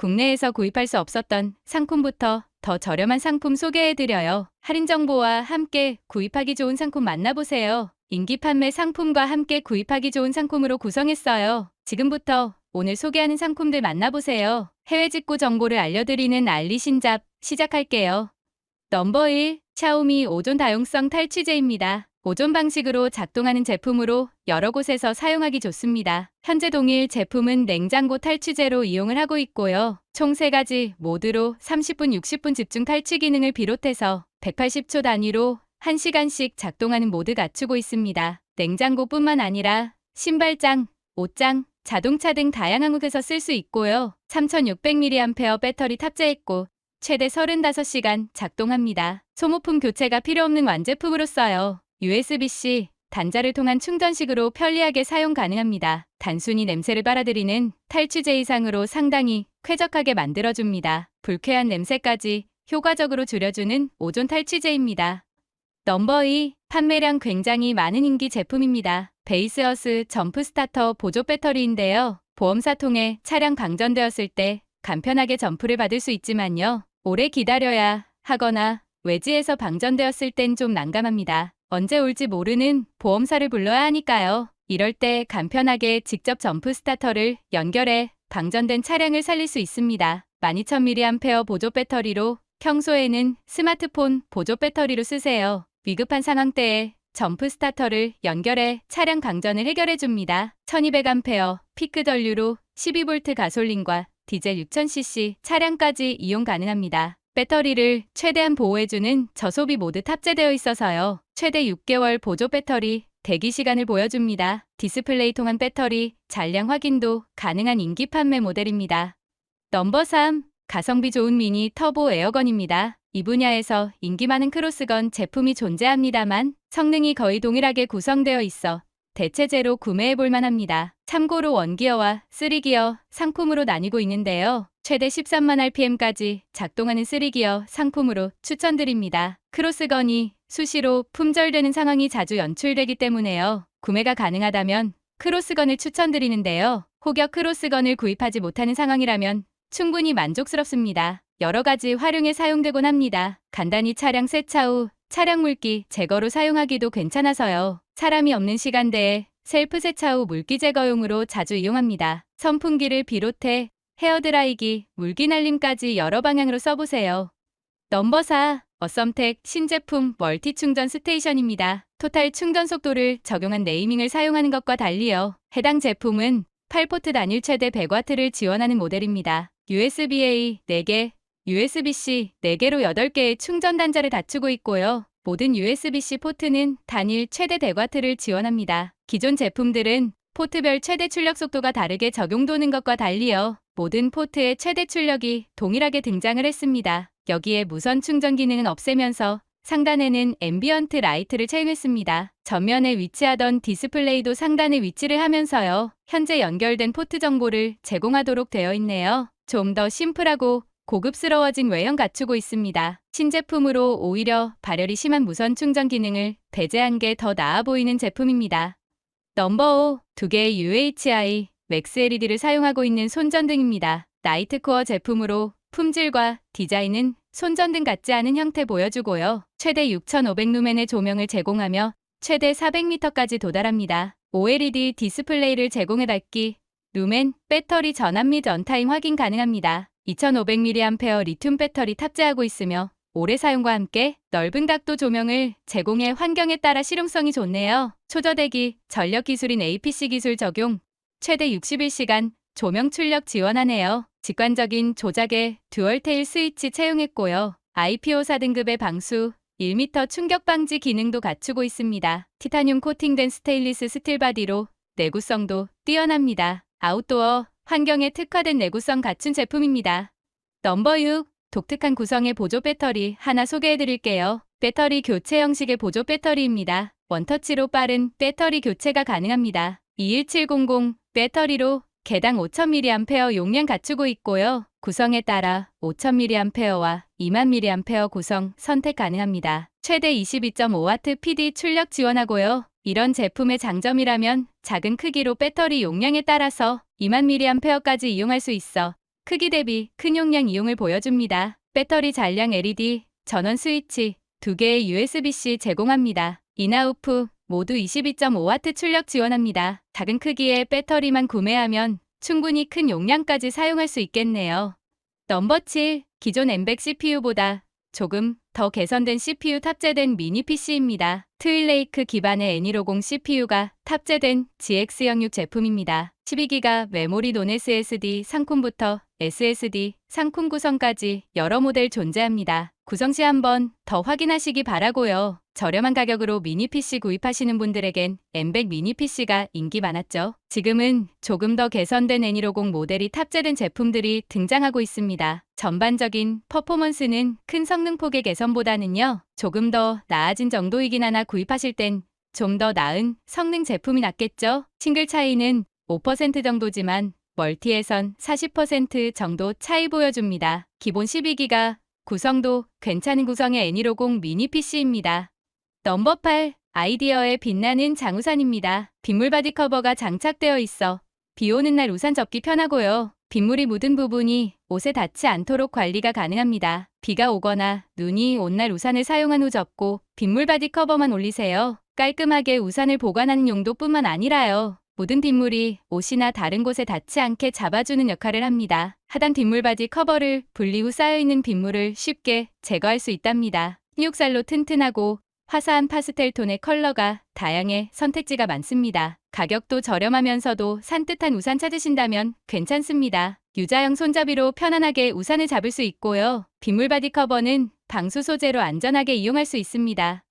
국내에서 구입할 수 없었던 상품부터 더 저렴한 상품 소개해드려요. 할인 정보와 함께 구입하기 좋은 상품 만나보세요. 인기 판매 상품과 함께 구입하기 좋은 상품으로 구성했어요. 지금부터 오늘 소개하는 상품들 만나보세요. 해외 직구 정보를 알려드리는 알리신잡 시작할게요. 넘버 1. 샤오미 오존 다용성 탈취제입니다. 오존 방식으로 작동하는 제품으로 여러 곳에서 사용하기 좋습니다. 현재 동일 제품은 냉장고 탈취제로 이용을 하고 있고요. 총 3가지 모드로 30분, 60분 집중 탈취 기능을 비롯해서 180초 단위로 1시간씩 작동하는 모드 갖추고 있습니다. 냉장고뿐만 아니라 신발장, 옷장, 자동차 등 다양한 곳에서 쓸 수 있고요. 3600mAh 배터리 탑재했고 최대 35시간 작동합니다. 소모품 교체가 필요 없는 완제품으로 써요. USB-C 단자를 통한 충전식으로 편리하게 사용 가능합니다. 단순히 냄새를 빨아들이는 탈취제 이상으로 상당히 쾌적하게 만들어줍니다. 불쾌한 냄새까지 효과적으로 줄여주는 오존 탈취제입니다. 넘버 2. 판매량 굉장히 많은 인기 제품입니다. 베이스어스 점프 스타터 보조 배터리인데요. 보험사 통해 차량 방전되었을 때 간편하게 점프를 받을 수 있지만요. 오래 기다려야 하거나 외지에서 방전되었을 땐 좀 난감합니다. 언제 올지 모르는 보험사를 불러야 하니까요. 이럴 때 간편하게 직접 점프 스타터를 연결해 방전된 차량을 살릴 수 있습니다. 12000mAh 보조 배터리로 평소에는 스마트폰 보조 배터리로 쓰세요. 위급한 상황 때에 점프 스타터를 연결해 차량 방전을 해결해 줍니다. 1200A 피크 전류로 12V 가솔린과 디젤 6000cc 차량까지 이용 가능합니다. 배터리를 최대한 보호해주는 저소비 모드 탑재되어 있어서요. 최대 6개월 보조 배터리 대기 시간을 보여줍니다. 디스플레이 통한 배터리 잔량 확인도 가능한 인기 판매 모델입니다. 넘버 3. 가성비 좋은 미니 터보 에어건입니다. 이 분야에서 인기 많은 크로스건 제품이 존재합니다만 성능이 거의 동일하게 구성되어 있어 대체제로 구매해 볼 만합니다. 참고로 원기어와 3기어 상품으로 나뉘고 있는데요. 최대 13만 RPM까지 작동하는 3기어 상품으로 추천드립니다. 크로스건이 수시로 품절되는 상황이 자주 연출되기 때문에요. 구매가 가능하다면 크로스건을 추천드리는데요. 혹여 크로스건을 구입하지 못하는 상황이라면 충분히 만족스럽습니다. 여러 가지 활용에 사용되곤 합니다. 간단히 차량 세차 후 차량 물기 제거로 사용하기도 괜찮아서요. 사람이 없는 시간대에 셀프 세차 후 물기 제거용으로 자주 이용합니다. 선풍기를 비롯해 헤어드라이기, 물기 날림까지 여러 방향으로 써보세요. 넘버 4. 어썸텍 신제품 멀티 충전 스테이션입니다. 토탈 충전 속도를 적용한 네이밍을 사용하는 것과 달리요. 해당 제품은 8포트 단일 최대 100W를 지원하는 모델입니다. USB-A 4개, USB-C 4개로 8개의 충전 단자를 갖추고 있고요. 모든 USB-C 포트는 단일 최대 100W를 지원합니다. 기존 제품들은 포트별 최대 출력 속도가 다르게 적용도는 것과 달리요. 모든 포트의 최대 출력이 동일하게 등장을 했습니다. 여기에 무선 충전 기능은 없애면서 상단에는 앰비언트 라이트를 채용했습니다. 전면에 위치하던 디스플레이도 상단에 위치를 하면서요. 현재 연결된 포트 정보를 제공하도록 되어 있네요. 좀 더 심플하고 고급스러워진 외형 갖추고 있습니다. 신제품으로 오히려 발열이 심한 무선 충전 기능을 배제한 게 더 나아 보이는 제품입니다. 넘버 5. 두 개의 UHI 맥스 LED를 사용하고 있는 손전등입니다. 나이트코어 제품으로 품질과 디자인은 손전등 같지 않은 형태 보여주고요. 최대 6500루멘의 조명을 제공하며 최대 400m까지 도달합니다. OLED 디스플레이를 제공해 닫기, 루멘, 배터리 전압 및 언타임 확인 가능합니다. 2500mAh 리튬 배터리 탑재하고 있으며 오래 사용과 함께 넓은 각도 조명을 제공해 환경에 따라 실용성이 좋네요. 초저대기, 전력 기술인 APC 기술 적용, 최대 61시간 조명 출력 지원하네요. 직관적인 조작에 듀얼테일 스위치 채용했고요. IP54 등급의 방수, 1m 충격 방지 기능도 갖추고 있습니다. 티타늄 코팅된 스테인리스 스틸 바디로 내구성도 뛰어납니다. 아웃도어, 환경에 특화된 내구성 갖춘 제품입니다. 넘버 6. 독특한 구성의 보조 배터리 하나 소개해 드릴게요. 배터리 교체 형식의 보조 배터리입니다. 원터치로 빠른 배터리 교체가 가능합니다. 21700 배터리로 개당 5000mAh 용량 갖추고 있고요. 구성에 따라 5000mAh와 20000mAh 구성 선택 가능합니다. 최대 22.5W PD 출력 지원하고요. 이런 제품의 장점이라면 작은 크기로 배터리 용량에 따라서 2만 mAh까지 이용할 수 있어 크기 대비 큰 용량 이용을 보여줍니다. 배터리 잔량 LED, 전원 스위치, 두 개의 USB-C 제공합니다. 인아웃프 모두 22.5W 출력 지원합니다. 작은 크기의 배터리만 구매하면 충분히 큰 용량까지 사용할 수 있겠네요. 넘버 7. 기존 엠백 CPU보다 조금 더 개선된 CPU 탑재된 미니 PC입니다. 트윌레이크 기반의 애니로공 CPU가 탑재된 GX 영육 제품입니다. 12기가 메모리 논 SSD 상품부터 SSD 상품 구성까지 여러 모델 존재합니다. 구성 시 한번 더 확인하시기 바라고요. 저렴한 가격으로 미니 PC 구입하시는 분들에겐 M100 미니 PC가 인기 많았죠. 지금은 조금 더 개선된 애니로공 모델이 탑재된 제품들이 등장하고 있습니다. 전반적인 퍼포먼스는 큰 성능 폭의 개선보다는요. 조금 더 나아진 정도이긴 하나 구입하실 땐 좀 더 나은 성능 제품이 낫겠죠. 싱글 차이는 5% 정도지만 멀티에선 40% 정도 차이 보여줍니다. 기본 12기가 구성도 괜찮은 구성의 애니로공 미니 PC입니다. 넘버 8. 아이디어의 빛나는 장우산입니다. 빗물 바디 커버가 장착되어 있어 비 오는 날 우산 접기 편하고요. 빗물이 묻은 부분이 옷에 닿지 않도록 관리가 가능합니다. 비가 오거나 눈이 온 날 우산을 사용한 후 접고 빗물 바디 커버만 올리세요. 깔끔하게 우산을 보관하는 용도뿐만 아니라요. 묻은 빗물이 옷이나 다른 곳에 닿지 않게 잡아주는 역할을 합니다. 하단 빗물 바디 커버를 분리 후 쌓여있는 빗물을 쉽게 제거할 수 있답니다. 흑육살로 튼튼하고 화사한 파스텔 톤의 컬러가 다양해 선택지가 많습니다. 가격도 저렴하면서도 산뜻한 우산 찾으신다면 괜찮습니다. 유자형 손잡이로 편안하게 우산을 잡을 수 있고요. 빗물 바디 커버는 방수 소재로 안전하게 이용할 수 있습니다.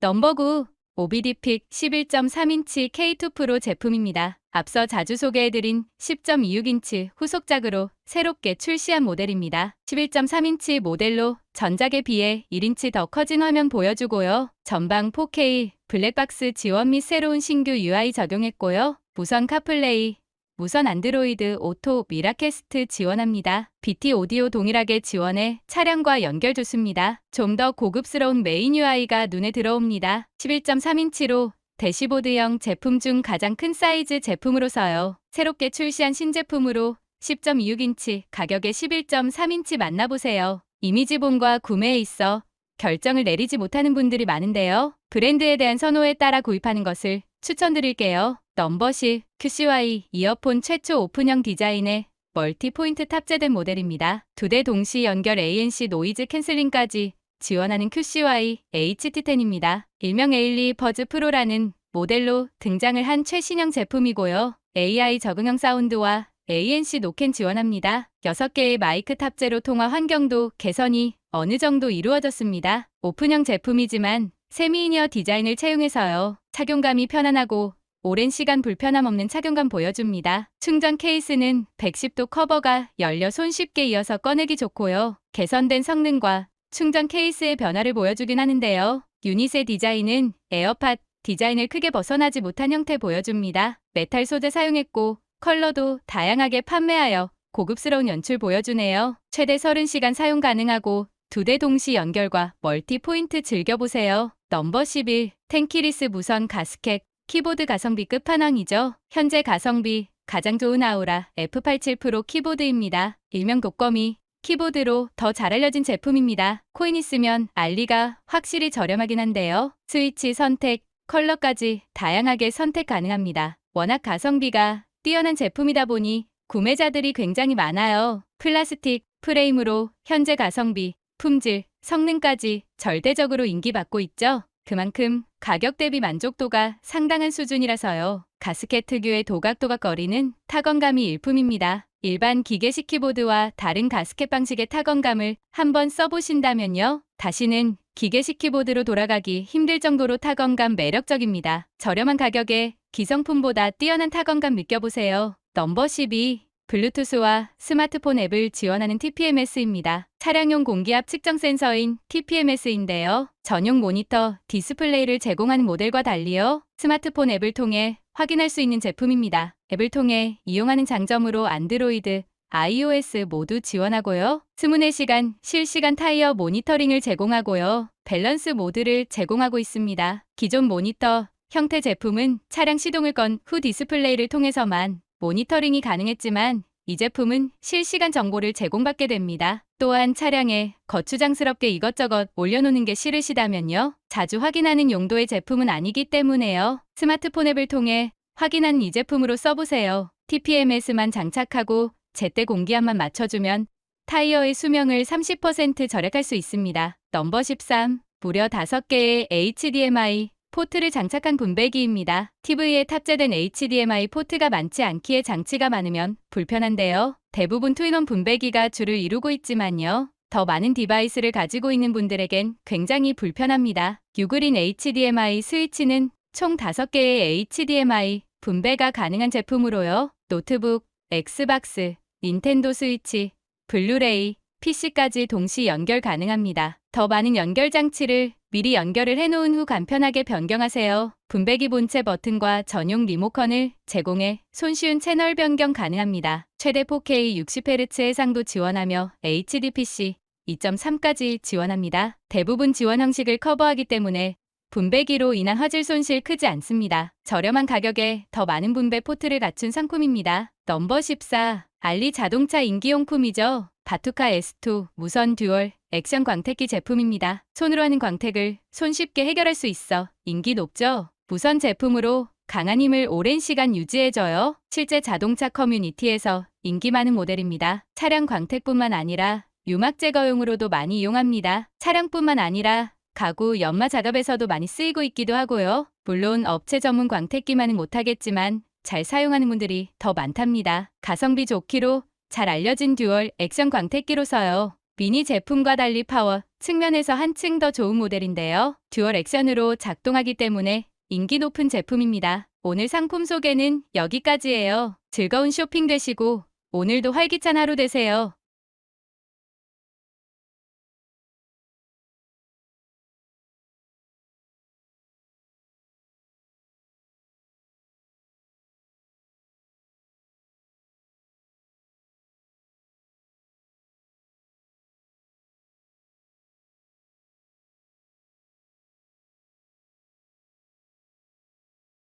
넘버 9. 오비디픽 11.3인치 K2 프로 제품입니다. 앞서 자주 소개해드린 10.26인치 후속작으로 새롭게 출시한 모델입니다. 11.3인치 모델로 전작에 비해 1인치 더 커진 화면 보여주고요. 전방 4K 블랙박스 지원 및 새로운 신규 UI 적용했고요. 무선 카플레이, 무선 안드로이드 오토 미라캐스트 지원합니다. BT 오디오 동일하게 지원해 차량과 연결 좋습니다. 좀 더 고급스러운 메인 UI가 눈에 들어옵니다. 11.3인치로 대시보드형 제품 중 가장 큰 사이즈 제품으로서요. 새롭게 출시한 신제품으로 10.26인치 가격에 11.3인치 만나보세요. 이미지본과 구매에 있어 결정을 내리지 못하는 분들이 많은데요. 브랜드에 대한 선호에 따라 구입하는 것을 추천드릴게요. 넘버 10 QCY 이어폰 최초 오픈형 디자인의 멀티 포인트 탑재된 모델입니다. 두 대 동시 연결 ANC 노이즈 캔슬링까지 지원하는 QCY HT10입니다. 일명 에일리 버즈 프로라는 모델로 등장을 한 최신형 제품이고요. AI 적응형 사운드와 ANC 노캔 지원합니다. 6개의 마이크 탑재로 통화 환경도 개선이 어느 정도 이루어졌습니다. 오픈형 제품이지만 세미이니어 디자인을 채용해서요. 착용감이 편안하고 오랜 시간 불편함 없는 착용감 보여줍니다. 충전 케이스는 110도 커버가 열려 손쉽게 이어서 꺼내기 좋고요. 개선된 성능과 충전 케이스의 변화를 보여주긴 하는데요. 유닛의 디자인은 에어팟 디자인을 크게 벗어나지 못한 형태 보여줍니다. 메탈 소재 사용했고 컬러도 다양하게 판매하여 고급스러운 연출 보여주네요. 최대 30시간 사용 가능하고 두 대 동시 연결과 멀티 포인트 즐겨보세요. 넘버 11 텐키리스 무선 가스켓 키보드 가성비 끝판왕이죠. 현재 가성비 가장 좋은 아우라 F87 프로 키보드입니다. 일명 독거미 키보드로 더 잘 알려진 제품입니다. 코인 있으면 알리가 확실히 저렴하긴 한데요. 스위치 선택, 컬러까지 다양하게 선택 가능합니다. 워낙 가성비가 뛰어난 제품이다 보니 구매자들이 굉장히 많아요. 플라스틱 프레임으로 현재 가성비, 품질, 성능까지 절대적으로 인기받고 있죠. 그만큼 가격 대비 만족도가 상당한 수준이라서요. 가스켓 특유의 도각도각거리는 타건감이 일품입니다. 일반 기계식 키보드와 다른 가스켓 방식의 타건감을 한번 써보신다면요. 다시는 기계식 키보드로 돌아가기 힘들 정도로 타건감 매력적입니다. 저렴한 가격에 기성품보다 뛰어난 타건감 느껴보세요. 넘버 12 블루투스와 스마트폰 앱을 지원하는 TPMS입니다. 차량용 공기압 측정 센서인 TPMS인데요. 전용 모니터, 디스플레이를 제공하는 모델과 달리요. 스마트폰 앱을 통해 확인할 수 있는 제품입니다. 앱을 통해 이용하는 장점으로 안드로이드, iOS 모두 지원하고요. 24시간 실시간 타이어 모니터링을 제공하고요. 밸런스 모드를 제공하고 있습니다. 기존 모니터 형태 제품은 차량 시동을 건 후 디스플레이를 통해서만 모니터링이 가능했지만 이 제품은 실시간 정보를 제공받게 됩니다. 또한 차량에 거추장스럽게 이것저것 올려놓는 게 싫으시다면요. 자주 확인하는 용도의 제품은 아니기 때문에요. 스마트폰 앱을 통해 확인한 이 제품으로 써보세요. TPMS만 장착하고 제때 공기압만 맞춰주면 타이어의 수명을 30% 절약할 수 있습니다. 넘버 13. 무려 5개의 HDMI 포트를 장착한 분배기입니다. TV에 탑재된 HDMI 포트가 많지 않기에 장치가 많으면 불편한데요. 대부분 투인원 분배기가 주를 이루고 있지만요. 더 많은 디바이스를 가지고 있는 분들에겐 굉장히 불편합니다. 유그린 HDMI 스위치는 총 5개의 HDMI 분배가 가능한 제품으로요. 노트북, 엑스박스, 닌텐도 스위치, 블루레이, PC까지 동시 연결 가능합니다. 더 많은 연결 장치를 미리 연결을 해놓은 후 간편하게 변경하세요. 분배기 본체 버튼과 전용 리모컨을 제공해 손쉬운 채널 변경 가능합니다. 최대 4K 60Hz 해상도 지원하며 HDPC 2.3까지 지원합니다. 대부분 지원 형식을 커버하기 때문에 분배기로 인한 화질 손실 크지 않습니다. 저렴한 가격에 더 많은 분배 포트를 갖춘 상품입니다. 넘버 14. 알리 자동차 인기용품이죠. 바투카 S2 무선 듀얼 액션 광택기 제품입니다. 손으로 하는 광택을 손쉽게 해결할 수 있어 인기 높죠? 무선 제품으로 강한 힘을 오랜 시간 유지해줘요. 실제 자동차 커뮤니티에서 인기 많은 모델입니다. 차량 광택뿐만 아니라 유막 제거용으로도 많이 이용합니다. 차량뿐만 아니라 가구, 연마 작업에서도 많이 쓰이고 있기도 하고요. 물론 업체 전문 광택기만은 못하겠지만 잘 사용하는 분들이 더 많답니다. 가성비 좋기로 잘 알려진 듀얼 액션 광택기로서요. 미니 제품과 달리 파워 측면에서 한층 더 좋은 모델인데요. 듀얼 액션으로 작동하기 때문에 인기 높은 제품입니다. 오늘 상품 소개는 여기까지예요. 즐거운 쇼핑 되시고 오늘도 활기찬 하루 되세요.